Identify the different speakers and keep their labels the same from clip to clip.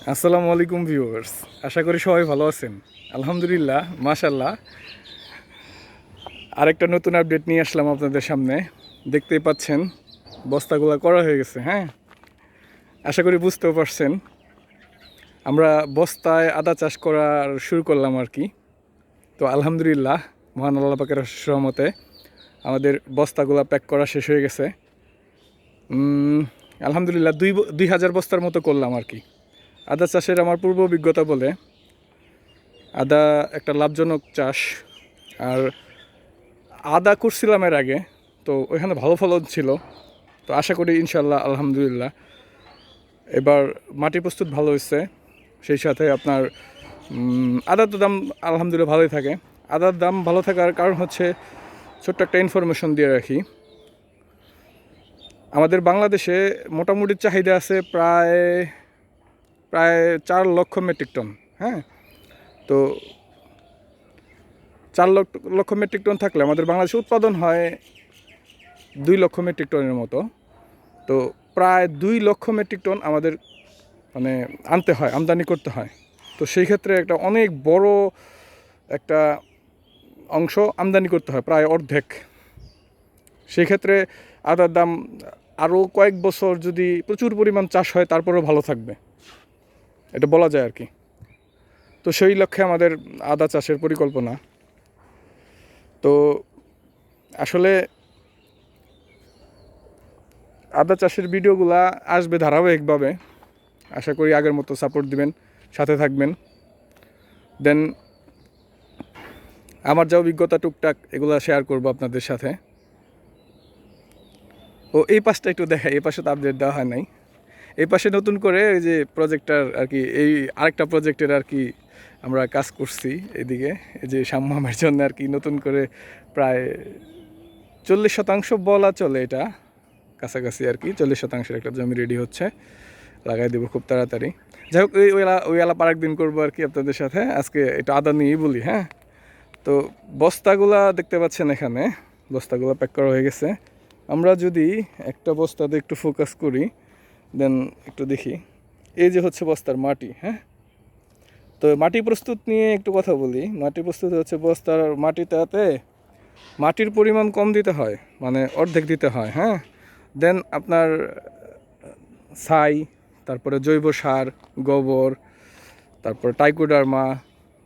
Speaker 1: আসসালামু আলাইকুম ভিউয়ার্স। আশা করি সবাই ভালো আছেন। আলহামদুলিল্লাহ মাশাল্লাহ আরেকটা নতুন আপডেট নিয়ে আসলাম আপনাদের সামনে। দেখতেই পাচ্ছেন, বস্তাগুলো করা হয়ে গেছে হ্যাঁ? আশা করি বুঝতেও পারছেন। আমরা বস্তায় আদা চাষ করা শুরু করলাম আর কি। তো আলহামদুলিল্লাহ, মহান আল্লাহ পাকের সহমতে আমাদের বস্তাগুলো প্যাক করা শেষ হয়ে গেছে। আলহামদুলিল্লাহ, দুই দুই হাজার বস্তার মতো করলাম আর কি। আদা চাষের আমার পূর্ব অভিজ্ঞতা বলে, আদা একটা লাভজনক চাষ। আর আদা করছিলাম এর আগে, তো ওইখানে ভালো ফলন ছিল। তো আশা করি ইনশাল্লাহ আলহামদুলিল্লাহ। এবার মাটি প্রস্তুত ভালো হয়েছে, সেই সাথে আপনার আদার তো দাম আলহামদুলিল্লাহ ভালোই থাকে। আদার দাম ভালো থাকার কারণ হচ্ছে ছোট্ট একটা ইনফরমেশন দিয়ে রাখি। আমাদের বাংলাদেশে মোটামুটি চাহিদা আছে প্রায় প্রায় চার লক্ষ মেট্রিক টন হ্যাঁ? তো চার লক্ষ লক্ষ মেট্রিক টন থাকলে আমাদের বাংলাদেশে উৎপাদন হয় দুই লক্ষ মেট্রিক টনের মতো। তো প্রায় দুই লক্ষ মেট্রিক টন আমাদের মানে আনতে হয়, আমদানি করতে হয়। তো সেই ক্ষেত্রে একটা অনেক বড় একটা অংশ আমদানি করতে হয়, প্রায় অর্ধেক। সেই ক্ষেত্রে আদার দাম আরও কয়েক বছর যদি প্রচুর পরিমাণ চাষ হয়, তারপরেও ভালো থাকবে। এটা বলা যায় আর কি। তো সেই লক্ষ্যে আমাদের আদা চাষের পরিকল্পনা। তো আসলে আদা চাষের ভিডিওগুলা আসবে ধারাবাহিকভাবে। আশা করি আগের মতো সাপোর্ট দিবেন, সাথে থাকবেন। দেন আমার যা অভিজ্ঞতা টুকটাক এগুলো শেয়ার করব আপনাদের সাথে। ও এই পাশটা একটু দেখাই এই পাশে তো আপডেট দেওয়া হয় নাই। এই পাশে নতুন করে ওই যে প্রজেক্টটার আর কি, এই আরেকটা প্রজেক্টের আর কি আমরা কাজ করছি এদিকে, এই যে সাম্মামের জন্য আর কি নতুন করে প্রায় চল্লিশ শতাংশ বলা চলে এটা, কাছাকাছি আর কি চল্লিশ শতাংশের একটা জমি রেডি হচ্ছে, লাগাই দেবো খুব তাড়াতাড়ি। যাই হোক ওই ওই আলাপ আর একদিন করব আর কি আপনাদের সাথে, আজকে এটা আদা নিয়েই বলি হ্যাঁ? তো বস্তাগুলা দেখতে পাচ্ছেন এখানে, বস্তাগুলো প্যাক করা হয়ে গেছে। আমরা যদি একটা বস্তাতে একটু ফোকাস করি দেন একটু দেখি। এই যে হচ্ছে বস্তার মাটি হ্যাঁ? তো মাটি প্রস্তুত নিয়ে একটু কথা বলি। মাটি প্রস্তুত হচ্ছে বস্তার মাটিটাতে মাটির পরিমাণ কম দিতে হয় মানে অর্ধেক দিতে হয় হ্যাঁ? দেন আপনার ছাই, তারপরে জৈব সার, গোবর, তারপর টাইকোডার্মা,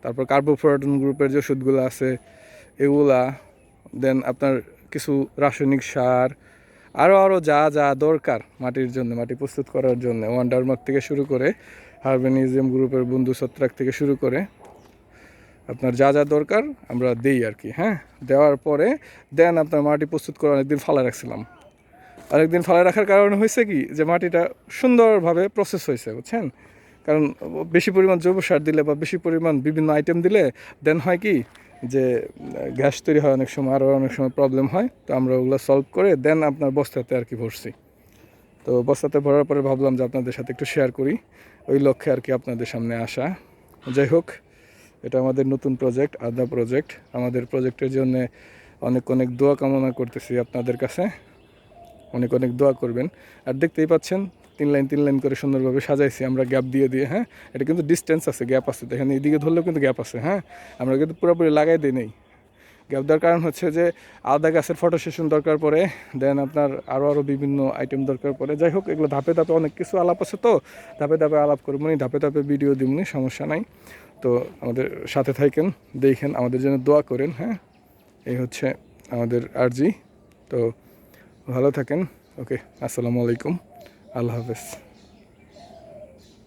Speaker 1: তারপর কার্বোফ্লোরাটন গ্রুপের যে ওষুধগুলো আছে, এগুলা, দেন আপনার কিছু রাসায়নিক সার আরও আরও যা যা দরকার মাটির জন্য, মাটি প্রস্তুত করার জন্য। ওয়ান্ডারমার্ক থেকে শুরু করে হার্বেনিজিয়াম গ্রুপের বন্ধু ছত্রাক থেকে শুরু করে আপনার যা যা দরকার আমরা দেই আর কি হ্যাঁ? দেওয়ার পরে দেন আপনার মাটি প্রস্তুত করে অনেকদিন ফালা রাখছিলাম। আরেকদিন ফালা রাখার কারণ হয়েছে কি? যে মাটিটা সুন্দরভাবে প্রসেস হয়েছে, বুঝছেন? কারণ বেশি পরিমাণ জৈব সার দিলে বা বেশি পরিমাণ বিভিন্ন আইটেম দিলে দেন হয় কি? যে, গ্যাস তৈরি হয় অনেক সময় আরও অনেক সময় প্রবলেম হয়, তো আমরা ওগুলো সলভ করে দেন আপনার বস্তাতে আর কি ভরছি। তো বস্তাতে ভরার পরে ভাবলাম যে আপনাদের সাথে একটু শেয়ার করি, ওই লক্ষ্যে আর কি আপনাদের সামনে আসা। যাই হোক, এটা আমাদের নতুন প্রজেক্ট আদা প্রজেক্ট আমাদের প্রজেক্টের জন্য অনেক অনেক দোয়া কামনা করতেছি আপনাদের কাছে। অনেক অনেক দোয়া করবেন। আর দেখতেই পাচ্ছেন তিন লাইন তিন লাইন করে সুন্দরভাবে সাজাইছি, আমরা গ্যাপ দিয়ে দিয়ে হ্যাঁ? এটা কিন্তু ডিস্টেন্স আছে গ্যাপ আছে। দেখেন এদিকে ধরলেও কিন্তু গ্যাপ আছে হ্যাঁ? আমরা কিন্তু পুরোপুরি লাগাই দিই নেই। গ্যাপ দেওয়ার কারণ হচ্ছে যে আলাদা গাছের ফটো সেশন দরকার পড়ে দেন আপনার আরও আরও বিভিন্ন আইটেম দরকার পড়ে যাই হোক, এগুলো ধাপে ধাপে অনেক কিছু আলাপ আছে তো, ধাপে ধাপে আলাপ করব নি, ধাপে ধাপে ভিডিও দিবনি সমস্যা নাই। তো আমাদের সাথে থাকেন, দেখেন, আমাদের জন্য দোয়া করেন হ্যাঁ? এই হচ্ছে আমাদের আরজি। তো ভালো থাকেন, ওকে, আসসালামু আলাইকুম। আল্লাহ হাফেজ।